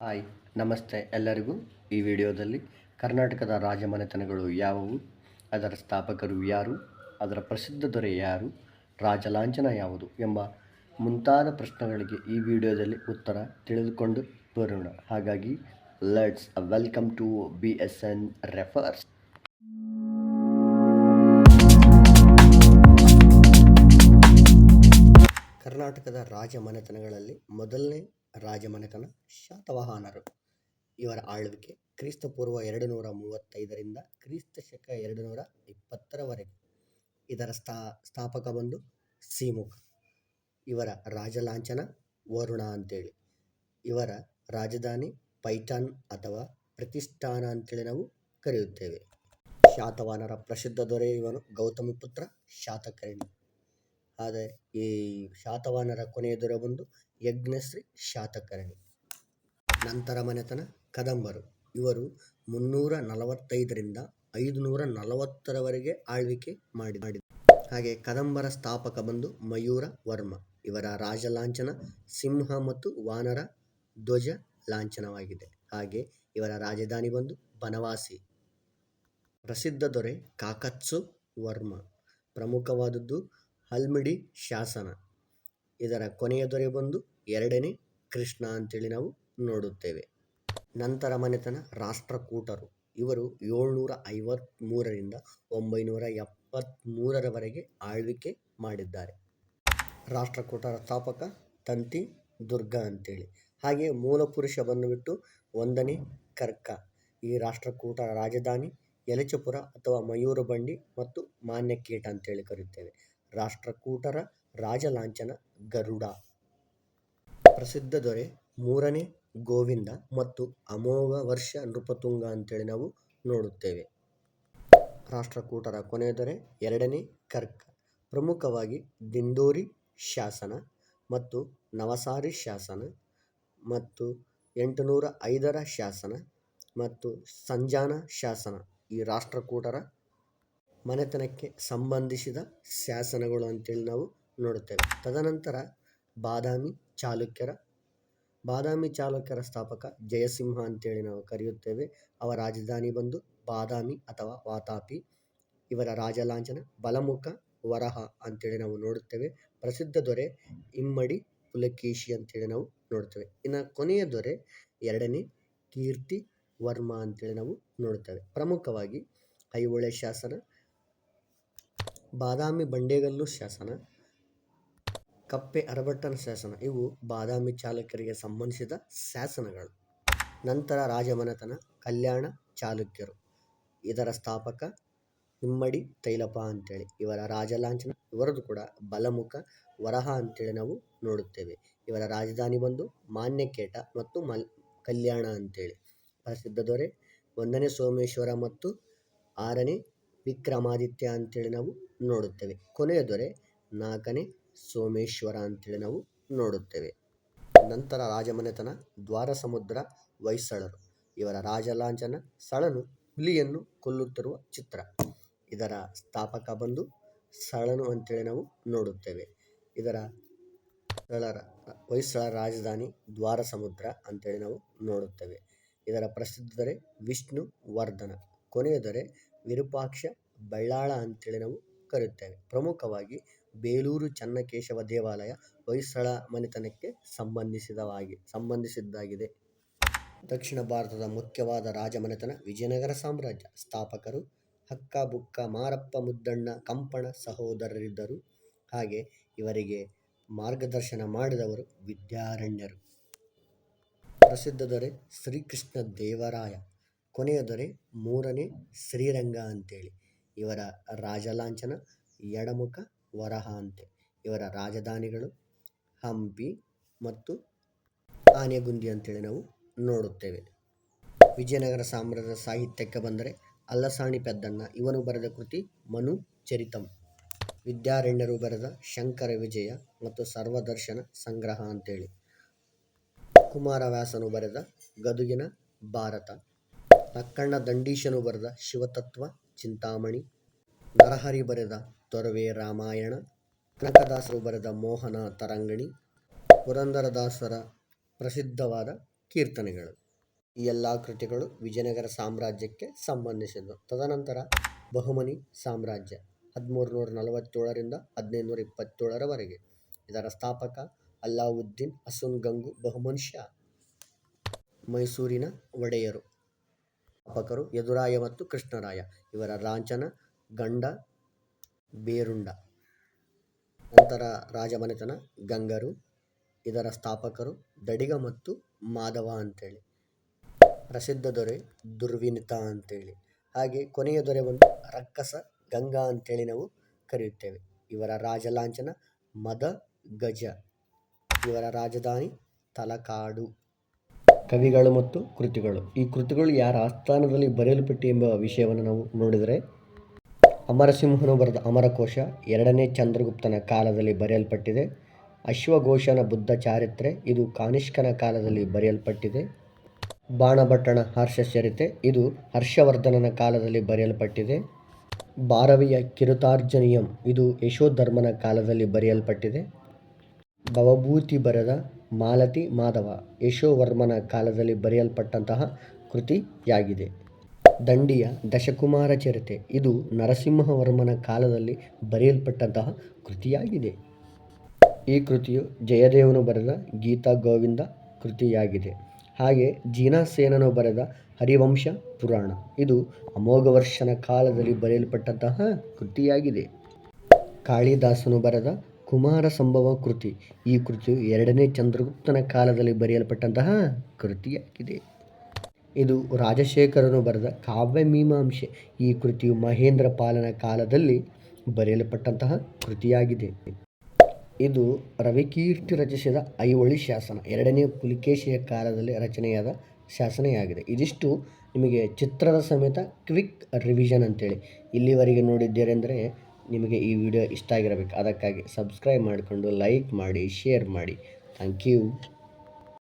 Hi, ನಮಸ್ತೆ ಎಲ್ಲರಿಗೂ. ಈ ವಿಡಿಯೋದಲ್ಲಿ ಕರ್ನಾಟಕದ ರಾಜಮನೆತನಗಳು ಯಾವುವು? ಅದರ ಸ್ಥಾಪಕರು ಯಾರು? ಅದರ ಪ್ರಸಿದ್ಧ ದೊರೆ ಯಾರು? ರಾಜಲಾಂಛನ ಯಾವುದು ಎಂಬ ಮುಂತಾದ ಪ್ರಶ್ನೆಗಳಿಗೆ ಈ ವಿಡಿಯೋದಲ್ಲಿ ಉತ್ತರ ತಿಳಿದುಕೊಂಡು ಬರೋಣ. ಹಾಗಾಗಿ let's welcome to B S N refers ಕರ್ನಾಟಕದ ರಾಜಮನೆತನಗಳಲ್ಲಿ ಮೊದಲನೇ ರಾಜಮನೆತನ ಶಾತವಾಹನರು. ಇವರ ಆಳ್ವಿಕೆ ಕ್ರಿಸ್ತಪೂರ್ವ ಎರಡು ನೂರ ಮೂವತ್ತೈದರಿಂದ ಕ್ರಿಸ್ತ ಶಕ ಎರಡು ನೂರ ಇಪ್ಪತ್ತರವರೆಗೆ. ಇದರ ಸ್ಥಾ, ಸ್ಥಾಪಕ ಬಂದು ಸೀಮುಖ. ಇವರ ರಾಜಲಾಂಛನ ವರುಣ ಅಂತೇಳಿ. ಇವರ ರಾಜಧಾನಿ ಪೈಠಾನ್ ಅಥವಾ ಪ್ರತಿಷ್ಠಾನ ಅಂತೇಳಿ ನಾವು ಕರೆಯುತ್ತೇವೆ. ಶಾತವಾಹನರ ಪ್ರಸಿದ್ಧ ದೊರೆ ಇವನು ಗೌತಮಿಪುತ್ರ ಶಾತಕರ್ಣಿ ಆದರೆ ಈ ಶಾತವಾಹನರ ಕೊನೆಯ ದೊರೆ ಬಂದು ಯಜ್ಞಶ್ರೀ ಶಾತಕರ್ಣಿ. ನಂತರ ಮನೆತನ ಕದಂಬರು. ಇವರು ಮುನ್ನೂರ ನಲವತ್ತೈದರಿಂದ ಐದುನೂರ ನಲವತ್ತರವರೆಗೆ ಆಳ್ವಿಕೆ ಮಾಡಿ ಮಾಡಿದ. ಹಾಗೆ ಕದಂಬರ ಸ್ಥಾಪಕ ಬಂದು ಮಯೂರ ವರ್ಮ. ಇವರ ರಾಜಲಾಂಛನ ಸಿಂಹ ಮತ್ತು ವಾನರ ಧ್ವಜ ಲಾಂಛನವಾಗಿದೆ. ಹಾಗೆ ಇವರ ರಾಜಧಾನಿ ಬಂದು ಬನವಾಸಿ. ಪ್ರಸಿದ್ಧ ದೊರೆ ಕಾಕತ್ಸು ವರ್ಮ. ಪ್ರಮುಖವಾದದ್ದು ಹಲ್ಮಿಡಿ ಶಾಸನ. ಇದರ ಕೊನೆಯ ದೊರೆ ಬಂದು ಎರಡನೇ ಕೃಷ್ಣ ಅಂತೇಳಿ ನಾವು ನೋಡುತ್ತೇವೆ. ನಂತರ ಮನೆತನ ರಾಷ್ಟ್ರಕೂಟರು. ಇವರು ಏಳ್ನೂರ ಐವತ್ತ್ಮೂರರಿಂದ ಒಂಬೈನೂರ ಎಪ್ಪತ್ತ್ಮೂರರವರೆಗೆ ಆಳ್ವಿಕೆ ಮಾಡಿದ್ದಾರೆ. ರಾಷ್ಟ್ರಕೂಟರ ಸ್ಥಾಪಕ ತಂತಿ ದುರ್ಗ ಅಂತೇಳಿ. ಹಾಗೆ ಮೂಲಪುರುಷ ಬಂದುಬಿಟ್ಟು ಒಂದನೇ ಕರ್ಕ. ಈ ರಾಷ್ಟ್ರಕೂಟರ ರಾಜಧಾನಿ, ಯಲಚಪುರ ಅಥವಾ ಮಯೂರಬಂಡಿ ಮತ್ತು ಮಾನ್ಯಕೇಟ ಅಂತೇಳಿ ಕರೆಯುತ್ತೇವೆ. ರಾಷ್ಟ್ರಕೂಟರ ರಾಜಲಾಂಛನ ಗರುಡ. ಪ್ರಸಿದ್ಧ ದೊರೆ ಮೂರನೇ ಗೋವಿಂದ ಮತ್ತು ಅಮೋಘ ವರ್ಷ ನೃಪತುಂಗ ಅಂತೇಳಿ ನಾವು ನೋಡುತ್ತೇವೆ. ರಾಷ್ಟ್ರಕೂಟರ ಕೊನೆಯ ದೊರೆ ಎರಡನೇ ಕರ್ಕ. ಪ್ರಮುಖವಾಗಿ ದಿಂದೋರಿ ಶಾಸನ ಮತ್ತು ನವಸಾರಿ ಶಾಸನ ಮತ್ತು ಎಂಟುನೂರ ಐದರ ಶಾಸನ ಮತ್ತು ಸಂಜಾನ ಶಾಸನ ಈ ರಾಷ್ಟ್ರಕೂಟರ ಮನೆತನಕ್ಕೆ ಸಂಬಂಧಿಸಿದ ಶಾಸನಗಳು ಅಂತೇಳಿ ನಾವು ನೋಡುತ್ತೇವೆ. ತದನಂತರ ಬಾದಾಮಿ ಚಾಲುಕ್ಯರ ಬಾದಾಮಿ ಚಾಲುಕ್ಯರ ಸ್ಥಾಪಕ ಜಯಸಿಂಹ ಅಂತೇಳಿ ನಾವು ಕರೆಯುತ್ತೇವೆ. ಅವರ ರಾಜಧಾನಿ ಬಂದು ಬಾದಾಮಿ ಅಥವಾ ವಾತಾಪಿ, ಇವರ ರಾಜಲಾಂಛನ ಬಲಮುಖ ವರಹ ಅಂತೇಳಿ ನಾವು ನೋಡುತ್ತೇವೆ. ಪ್ರಸಿದ್ಧ ದೊರೆ ಇಮ್ಮಡಿ ಪುಲಕೇಶಿ ಅಂತೇಳಿ ನಾವು ನೋಡ್ತೇವೆ ಇನ್ನು ಕೊನೆಯ ದೊರೆ ಎರಡನೇ ಕೀರ್ತಿ ವರ್ಮ ಅಂತೇಳಿ ನಾವು ನೋಡುತ್ತೇವೆ. ಪ್ರಮುಖವಾಗಿ ಐಹೊಳೆ ಶಾಸನ ಬಾದಾಮಿ ಬಂಡೇಗಲ್ಲು ಶಾಸನ, ಕಪ್ಪೆ ಅರಭಟ್ಟನ ಶಾಸನ, ಇವು ಬಾದಾಮಿ ಚಾಲುಕ್ಯರಿಗೆ ಸಂಬಂಧಿಸಿದ ಶಾಸನಗಳು. ನಂತರ ರಾಜಮನೆತನ, ಕಲ್ಯಾಣ ಚಾಲುಕ್ಯರು, ಇದರ ಸ್ಥಾಪಕ ಇಮ್ಮಡಿ ತೈಲಪ ಅಂತೇಳಿ. ಇವರ ರಾಜಲಾಂಛನ, ಇವರದು ಕೂಡ ಬಲಮುಖ ವರಹ ಅಂತೇಳಿ ನಾವು ನೋಡುತ್ತೇವೆ. ಇವರ ರಾಜಧಾನಿ ಬಂದು ಮಾನ್ಯಕೇಟ ಮತ್ತು ಮಲ್, ಕಲ್ಯಾಣ ಅಂತೇಳಿ. ಪ್ರಸಿದ್ಧ ದೊರೆ, ಒಂದನೇ ಸೋಮೇಶ್ವರ ಮತ್ತು ಆರನೇ ವಿಕ್ರಮಾದಿತ್ಯ ಅಂತೇಳಿ ನಾವು ನೋಡುತ್ತೇವೆ. ಕೊನೆಯ ದೊರೆ ನಾಲ್ಕನೇ ಸೋಮೇಶ್ವರ ಅಂತೇಳಿ ನಾವು ನೋಡುತ್ತೇವೆ. ನಂತರ ರಾಜಮನೆತನ ದ್ವಾರ ಸಮುದ್ರ ಹೊಯ್ಸಳರು. ಇವರ ರಾಜಲಾಂಛನ ಸಳನು ಹುಲಿಯನ್ನು ಕೊಲ್ಲುತ್ತಿರುವ ಚಿತ್ರ. ಇದರ ಸ್ಥಾಪಕ ಬಂದು ಸಳನು ಅಂತೇಳಿ ನಾವು ನೋಡುತ್ತೇವೆ. ಇದರ ವೈಸಳ ರಾಜಧಾನಿ ದ್ವಾರ ಸಮುದ್ರ ಅಂತೇಳಿ ನಾವು ನೋಡುತ್ತೇವೆ. ಇದರ ಪ್ರಸಿದ್ಧ ದೊರೆ ವಿಷ್ಣು ವರ್ಧನ ಕೊನೆಯ ದೊರೆ ವಿರೂಪಾಕ್ಷ ಬಳ್ಳಾಳ ಅಂತೇಳಿ ನಾವು ಕರೆಯುತ್ತೇವೆ. ಪ್ರಮುಖವಾಗಿ ಬೇಲೂರು ಚನ್ನಕೇಶವ ದೇವಾಲಯ ಹೊಯ್ಸಳ ಮನೆತನಕ್ಕೆ ಸಂಬಂಧಿಸಿದವಾಗಿ, ಸಂಬಂಧಿಸಿದ್ದಾಗಿದೆ. ದಕ್ಷಿಣ ಭಾರತದ ಮುಖ್ಯವಾದ ರಾಜಮನೆತನ ವಿಜಯನಗರ ಸಾಮ್ರಾಜ್ಯ. ಸ್ಥಾಪಕರು ಹಕ್ಕ ಬುಕ್ಕ ಮಾರಪ್ಪ ಮುದ್ದಣ್ಣ ಕಂಪಣ ಸಹೋದರರಿದ್ದರು. ಹಾಗೆ ಇವರಿಗೆ ಮಾರ್ಗದರ್ಶನ ಮಾಡಿದವರು ವಿದ್ಯಾರಣ್ಯರು. ಪ್ರಸಿದ್ಧ ದೊರೆ ಶ್ರೀಕೃಷ್ಣ ದೇವರಾಯ, ಕೊನೆಯ ದೊರೆ ಮೂರನೇ ಶ್ರೀರಂಗ ಅಂತೇಳಿ. ಇವರ ರಾಜಲಾಂಛನ, ಎಡಮುಖ ವರಹ ಅಂತೆ ಇವರ ರಾಜಧಾನಿಗಳು ಹಂಪಿ ಮತ್ತು ಆನೆಗುಂದಿ ಅಂತೇಳಿ ನಾವು ನೋಡುತ್ತೇವೆ. ವಿಜಯನಗರ ಸಾಮ್ರಾಜ್ಯದ ಸಾಹಿತ್ಯಕ್ಕೆ ಬಂದರೆ ಅಲ್ಲಸಾಣಿ ಪೆದ್ದಣ್ಣ, ಇವನು ಬರೆದ ಕೃತಿ ಮನು ಚರಿತಂ. ವಿದ್ಯಾರಣ್ಯರು ಬರೆದ ಶಂಕರ ವಿಜಯ ಮತ್ತು ಸರ್ವದರ್ಶನ ಸಂಗ್ರಹ ಅಂತೇಳಿ. ಕುಮಾರವ್ಯಾಸನು ಬರೆದ ಗದುಗಿನ ಭಾರತ. ಅಕ್ಕಣ್ಣ ದಂಡೀಶನು ಬರೆದ ಶಿವತತ್ವ ಚಿಂತಾಮಣಿ. ನರಹರಿ ಬರೆದ ತೊರವೆ ರಾಮಾಯಣ. ಕನಕದಾಸರು ಬರೆದ ಮೋಹನ ತರಂಗಣಿ. ಪುರಂದರದಾಸರ ಪ್ರಸಿದ್ಧವಾದ ಕೀರ್ತನೆಗಳು. ಈ ಎಲ್ಲ ಕೃತಿಗಳು ವಿಜಯನಗರ ಸಾಮ್ರಾಜ್ಯಕ್ಕೆ ಸಂಬಂಧಿಸಿದ್ದು. ತದನಂತರ ಬಹುಮನಿ ಸಾಮ್ರಾಜ್ಯ ಹದಿಮೂರು ನೂರ ನಲವತ್ತೇಳರಿಂದ ಹದಿನೈದು ನೂರ ಇಪ್ಪತ್ತೇಳರವರೆಗೆ ಇದರ ಸ್ಥಾಪಕ ಅಲ್ಲಾವುದ್ದೀನ್ ಹಸುನ್ ಗಂಗು ಬಹುಮನಿ ಮೈಸೂರಿನ ಒಡೆಯರು. ಸ್ಥಾಪಕರು ಯದುರಾಯ ಮತ್ತು ಕೃಷ್ಣರಾಯ. ಇವರ ರಾಂಚನ ಗಂಡ ಬೇರುಂಡ. ನಂತರ ರಾಜಮನೆತನ ಗಂಗರು, ಇದರ ಸ್ಥಾಪಕರು ದಡಿಗ ಮತ್ತು ಮಾಧವ ಅಂತೇಳಿ. ಪ್ರಸಿದ್ಧ ದೊರೆ ದುರ್ವಿನಿತ ಅಂತೇಳಿ. ಹಾಗೆ ಕೊನೆಯ ದೊರೆ ಒಂದು ರಕ್ಕಸ ಗಂಗಾ ಅಂತೇಳಿ ನಾವು ಕರೆಯುತ್ತೇವೆ. ಇವರ ರಾಜಲಾಂಛನ ಮದ ಗಜ ಇವರ ರಾಜಧಾನಿ ತಲಕಾಡು. ಕವಿಗಳು ಮತ್ತು ಕೃತಿಗಳು. ಈ ಕೃತಿಗಳು ಯಾರ ಆಸ್ಥಾನದಲ್ಲಿ ಬರೆಯಲ್ಪಟ್ಟಿ ಎಂಬ ವಿಷಯವನ್ನು ನಾವು ನೋಡಿದರೆ, ಅಮರಸಿಂಹನು ಬರೆದ ಅಮರಕೋಶ ಎರಡನೇ ಚಂದ್ರಗುಪ್ತನ ಕಾಲದಲ್ಲಿ ಬರೆಯಲ್ಪಟ್ಟಿದೆ. ಅಶ್ವಘೋಷನ ಬುದ್ಧ ಚಾರಿತ್ರೆ, ಇದು ಕಾನಿಷ್ಕನ ಕಾಲದಲ್ಲಿ ಬರೆಯಲ್ಪಟ್ಟಿದೆ. ಬಾಣಭಟ್ಟಣ ಹರ್ಷಚರಿತೆ ಇದು ಹರ್ಷವರ್ಧನನ ಕಾಲದಲ್ಲಿ ಬರೆಯಲ್ಪಟ್ಟಿದೆ. ಭಾರವಿಯ ಕಿರುತಾರ್ಜನೀಯಂ, ಇದು ಯಶೋಧರ್ಮನ ಕಾಲದಲ್ಲಿ ಬರೆಯಲ್ಪಟ್ಟಿದೆ. ಭವಭೂತಿ ಬರೆದ ಮಾಲತಿ ಮಾಧವ ಯಶೋವರ್ಮನ ಕಾಲದಲ್ಲಿ ಬರೆಯಲ್ಪಟ್ಟಂತಹ ಕೃತಿಯಾಗಿದೆ. ದಂಡಿಯ ದಶಕುಮಾರ ಚರಿತೆ. ಇದು ನರಸಿಂಹವರ್ಮನ ಕಾಲದಲ್ಲಿ ಬರೆಯಲ್ಪಟ್ಟಂತಹ ಕೃತಿಯಾಗಿದೆ. ಈ ಕೃತಿಯು ಜಯದೇವನು ಬರೆದ ಗೀತಾ ಗೋವಿಂದ ಕೃತಿಯಾಗಿದೆ. ಹಾಗೆ ಜೀನಾಸೇನನು ಬರೆದ ಹರಿವಂಶ ಪುರಾಣ. ಇದು ಅಮೋಘವರ್ಷನ ಕಾಲದಲ್ಲಿ ಬರೆಯಲ್ಪಟ್ಟಂತಹ ಕೃತಿಯಾಗಿದೆ. ಕಾಳಿದಾಸನು ಬರೆದ ಕುಮಾರ ಸಂಭವ ಕೃತಿ. ಈ ಕೃತಿಯು ಎರಡನೇ ಚಂದ್ರಗುಪ್ತನ ಕಾಲದಲ್ಲಿ ಬರೆಯಲ್ಪಟ್ಟಂತಹ ಕೃತಿಯಾಗಿದೆ. ಇದು ರಾಜಶೇಖರನು ಬರೆದ ಕಾವ್ಯಮೀಮಾಂಸೆ ಈ ಕೃತಿಯು ಮಹೇಂದ್ರ ಪಾಲನ ಕಾಲದಲ್ಲಿ ಬರೆಯಲ್ಪಟ್ಟಂತಹ ಕೃತಿಯಾಗಿದೆ. ಇದು ರವಿಕೀರ್ತಿ ರಚಿಸಿದ ಐಹೊಳಿ ಶಾಸನ. ಎರಡನೇ ಪುಲಿಕೇಶಿಯ ಕಾಲದಲ್ಲಿ ರಚನೆಯಾದ ಶಾಸನೆಯಾಗಿದೆ. ಇದಿಷ್ಟು ನಿಮಗೆ ಚಿತ್ರದ ಸಮೇತ ಕ್ವಿಕ್ ರಿವಿಷನ್ ಅಂತೇಳಿ. ಇಲ್ಲಿವರೆಗೆ ನೋಡಿದ್ದೀರಿ ಅಂದರೆ ನಿಮಗೆ ಈ ವಿಡಿಯೋ ಇಷ್ಟ ಆಗಿರಬೇಕು ಅದಕ್ಕಾಗಿ ಸಬ್ಸ್ಕ್ರೈಬ್ ಮಾಡಿಕೊಂಡು ಲೈಕ್ ಮಾಡಿ ಶೇರ್ ಮಾಡಿ. Thank you